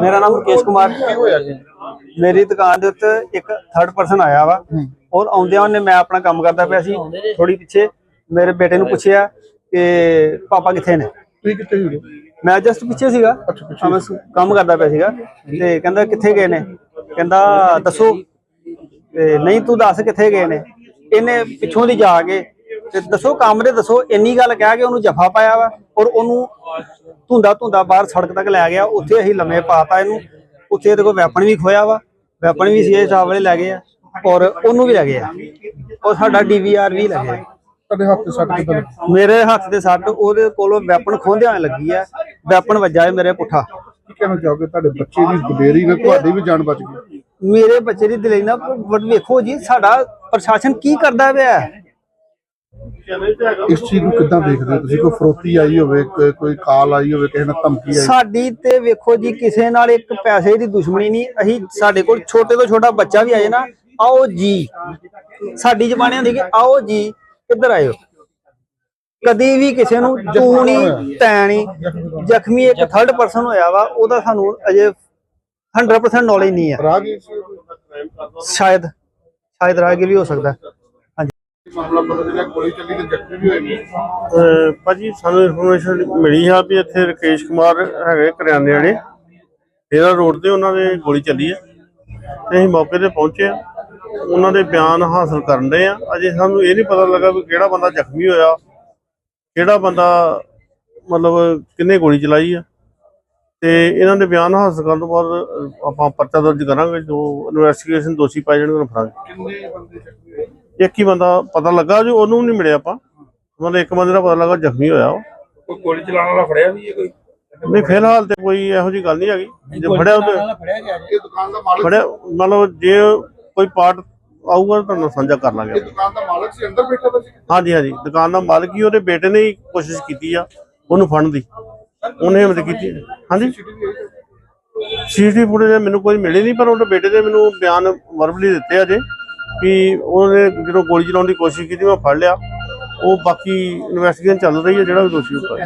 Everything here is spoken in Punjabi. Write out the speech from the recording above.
ਮੇਰਾ ਨਾਮ ਮੁਕੇਸ਼ ਕੁਮਾਰ। ਮੇਰੀ ਦੁਕਾਨ ਦੇ ਉੱਤੇ ਇੱਕ ਥਰਡ ਪਰਸਨ ਆਇਆ ਵਾ। ਔਰ ਆਉਂਦਿਆਂ ਉਹਨੇ ਮੈਂ ਆਪਣਾ ਕੰਮ ਕਰਦਾ ਪਿਆ ਸੀ। ਥੋੜੀ ਪਿੱਛੇ ਮੇਰੇ ਬੇਟੇ ਨੂੰ ਪੁੱਛਿਆ ਕਿ ਪਾਪਾ ਕਿੱਥੇ ਨੇ? ਤੁਸੀਂ ਕਿੱਥੇ ਹੋ ਮੈਂ ਜਸਟ ਪਿੱਛੇ ਸੀਗਾ। ਮੈਂ ਕੰਮ ਕਰਦਾ ਪਿਆ ਸੀਗਾ। ਤੇ ਕਹਿੰਦਾ ਕਿੱਥੇ ਗਏ ਨੇ? ਕਹਿੰਦਾ ਦੱਸੋ। ਤੇ ਨਹੀਂ ਤੂੰ ਦੱਸ ਕਿੱਥੇ ਗਏ ਨੇ? ਇਹਨੇ ਪਿੱਛੋਂ ਦੀ ਜਾ ਕੇ ਤੇ ਦੱਸੋ ਕੰਮ ਦੇ ਦੱਸੋ। ਇੰਨੀ ਗੱਲ ਕਹਿ ਕੇ ਉਹਨੂੰ ਜਫਾ ਪਾਇਆ ਵਾ। ਔਰ ਉਹਨੂੰ ਧੁੰਦਾ ਧੁੰਦਾ ਬਾਹਰ ਸੜਕ ਤੱਕ ਲੈ ਗਿਆ ਉੱਥੇ ਅਸੀਂ ਲੰਮੇ ਪਾਤਾ ਇਹਨੂੰ। ਉੱਥੇ ਇਹਦੇ ਕੋਲ ਵੈਪਨ ਵੀ ਖੋਇਆ ਵਾ ਵੈਪਨ ਵੀ ਸੀ ਇਹ ਸਾਹਿਬ ਵਾਲੇ ਲੈ ਗਏ ਆ ਔਰ ਉਹਨੂੰ ਵੀ ਲੈ ਗਏ ਆ। ਔਰ ਸਾਡਾ ਡੀਵੀਆਰ ਵੀ ਲੈ ਗਏ ਤੁਹਾਡੇ ਹੱਥ ਤੇ ਸੱਟ ਕਿੱਦਾਂ? ਮੇਰੇ ਹੱਥ ਦੇ ਸੱਟ ਉਹਦੇ ਕੋਲੋਂ ਵੈਪਨ ਖੋਹਦਿਆਂ ਲੱਗੀ ਆ ਵੈਪਨ ਵੱਜਾ ਹੈ ਮੇਰੇ ਪੁੱਠਾ। ਕੀ ਕਹਿਣਾ ਚਾਹੋਗੇ? ਤੁਹਾਡੇ ਬੱਚੇ ਦੀ ਦਲੇਰੀ ਨਾਲ ਤੁਹਾਡੀ ਵੀ ਜਾਨ ਬਚ ਗਈ। ਮੇਰੇ ਬੱਚੇ ਦੀ ਦਿਲੇ ਨਾ ਬਟ ਵੇਖੋ ਜੀ ਸਾਡਾ ਪ੍ਰਸ਼ਾਸਨ ਕੀ ਕਰਦਾ ਪਿਆ? ਹੈ? ਇਸ ਚੀਜ਼ ਨੂੰ ਕਿੱਦਾਂ ਦੇਖਦੇ ਹੋ? ਤੁਸੀਂ ਕੋਈ ਫਰੋਤੀ ਆਈ ਹੋਵੇ ਕੋਈ- ਕੋਈ ਕਾਲ ਆਈ ਹੋਵੇ ਕਿਸੇ ਨਾਲ ਧਮਕੀ ਆਈ? ਸਾਡੀ ਤੇ ਵੇਖੋ ਜੀ ਕਿਸੇ ਨਾਲ ਇੱਕ ਪੈਸੇ ਦੀ ਦੁਸ਼ਮਣੀ ਨਹੀਂ। ਅਸੀਂ ਸਾਡੇ ਕੋਲ ਛੋਟੇ ਤੋਂ ਛੋਟਾ ਬੱਚਾ ਵੀ ਆਏ ਨਾ ਆਓ ਜੀ। ਸਾਡੀ ਜ਼ਬਾਨੇ ਹੁੰਦੀ ਕਿ ਆਓ ਜੀ ਕਿੱਧਰ ਆਇਓ ਕਦੀ ਵੀ ਕਿਸੇ ਨੂੰ ਤੂੰ ਨਹੀਂ ਤੈਂ ਨਹੀਂ ਜ਼ਖਮੀ ਇੱਕ ਥਰਡ ਪਰਸਨ ਹੋਇਆ ਵਾ ਉਹਦਾ ਸਾਨੂੰ ਅਜੇ 100% ਨੌਲੇਜ ਨਹੀਂ ਹੈ ਰਾਗੀ ਸ਼ਾਇਦ ਸ਼ਾਇਦ ਰਾਹਗੀਰ ਵੀ ਹੋ ਸਕਦਾ। ਮਾਮਲਾ ਪਤਾ ਜਿਹੜਾ ਗੋਲੀ ਚੱਲੀ ਤੇ ਜ਼ਖਮੀ ਵੀ ਹੋਏ ਨੇ। ਅਹ ਭਾਜੀ ਸਾਨੂੰ ਇਨਫੋਰਮੇਸ਼ਨ ਮਿਲੀ ਆ ਵੀ ਇੱਥੇ ਰਕੇਸ਼ ਕੁਮਾਰ ਹੈਗੇ ਕਰਿਆਨੇ ਵਾਲੇ। ਇਹਦਾ ਰੋਡ ਤੇ ਉਹਨਾਂ ਦੇ ਗੋਲੀ ਚੱਲੀ ਹੈ ਤੇ ਅਸੀਂ ਮੌਕੇ ਤੇ ਪਹੁੰਚੇ ਆ। ਉਹਨਾਂ ਦੇ ਬਿਆਨ ਹਾਸਲ ਕਰਨ ਦੇ ਆ। ਅਜੇ ਸਾਨੂੰ ਇਹ ਨਹੀਂ ਪਤਾ ਲੱਗਾ ਵੀ ਕਿਹੜਾ ਬੰਦਾ ਜ਼ਖਮੀ ਹੋਇਆ ਕਿਹੜਾ ਬੰਦਾ ਮਤਲਬ ਕਿੰਨੇ ਗੋਲੀ ਚਲਾਈ ਆ। ਤੇ ਇਹਨਾਂ ਦੇ ਬਿਆਨ ਹਾਸਲ ਕਰਨ ਤੋਂ ਬਾਅਦ ਆਪਾਂ ਪਰਚਾ ਦਰਜ ਕਰਾਂਗੇ ਜੋ ਇਨਵੈਸਟੀਗੇਸ਼ਨ ਦੋਸ਼ੀ ਪਾਏ ਜਾਣਗੇ ਉਹਨਾਂ ਨੂੰ ਫੜਾਂਗੇ। ਕਿੰਨੇ ਬੰਦੇ ਜ਼ਖਮੀ ਹੋਏ? ਇੱਕ ਹੀ ਬੰਦਾ ਪਤਾ ਲੱਗਾ ਜੋ ਉਹਨੂੰ ਨਹੀਂ ਮਿਲਿਆ ਆਪਾਂ। ਮਤਲਬ ਇੱਕ ਬੰਦੇ ਦਾ ਪਤਾ ਲੱਗਾ ਜ਼ਖਮੀ ਹੋਇਆ ਉਹ। ਕੋਈ ਗੋਲੀ ਚਲਾਉਣ ਵਾਲਾ ਫੜਿਆ ਵੀ ਹੈ ਕੋਈ? ਨਹੀਂ ਫਿਲਹਾਲ ਤੇ ਕੋਈ ਇਹੋ ਜੀ ਗੱਲ ਨਹੀਂ ਹੈਗੀ। ਜੇ ਫੜਿਆ ਉਹ ਇਹ ਦੁਕਾਨ ਦਾ ਮਾਲਕ ਫੜਿਆ ਮਤਲਬ ਜੇ ਕੋਈ ਪਾਰਟ ਆਊਗਾ ਤਾਂ ਤੁਹਾਨੂੰ ਸਾਂਝਾ ਕਰ ਲਾਂਗੇ ਇਹ ਦੁਕਾਨ ਦਾ ਮਾਲਕ ਸੀ ਅੰਦਰ ਬੈਠਾ ਵਾ ਸੀ? ਹਾਂਜੀ ਹਾਂਜੀ। ਦੁਕਾਨ ਦਾ ਮਾਲਕ ਹੀ ਉਹਦੇ ਬੇਟੇ ਨੇ ਹੀ ਕੋਸ਼ਿਸ਼ ਕੀਤੀ ਆ ਉਹਨੂੰ ਫੜਨ ਦੀ। ਉਹਨੇ ਹਿੰਮਤ ਕੀਤੀ। ਹਾਂਜੀ? ਸੀਸੀਟੀਵੀ ਫੁਟੇਜ ਮੈਨੂੰ ਕੋਈ ਮਿਲੇ ਨਹੀਂ ਪਰ ਉਹਦੇ ਬੇਟੇ ਦੇ ਮੈਨੂੰ ਬਿਆਨ ਵਰਬਲੀ ਦਿੱਤੇ ਅਜੇ। ਕਿ ਉਹਨੇ ਜਦੋਂ ਗੋਲੀ ਚਲਾਉਣ ਦੀ ਕੋਸ਼ਿਸ਼ ਕੀਤੀ, ਮੈਂ ਫੜ ਲਿਆ। ਉਹ ਬਾਕੀ ਇਨਵੈਸਟੀਗੇਸ਼ਨ ਚੱਲ ਰਹੀ ਹੈ ਜਿਹੜਾ ਵੀ ਦੋਸ਼ੀ ਉੱਪਰ।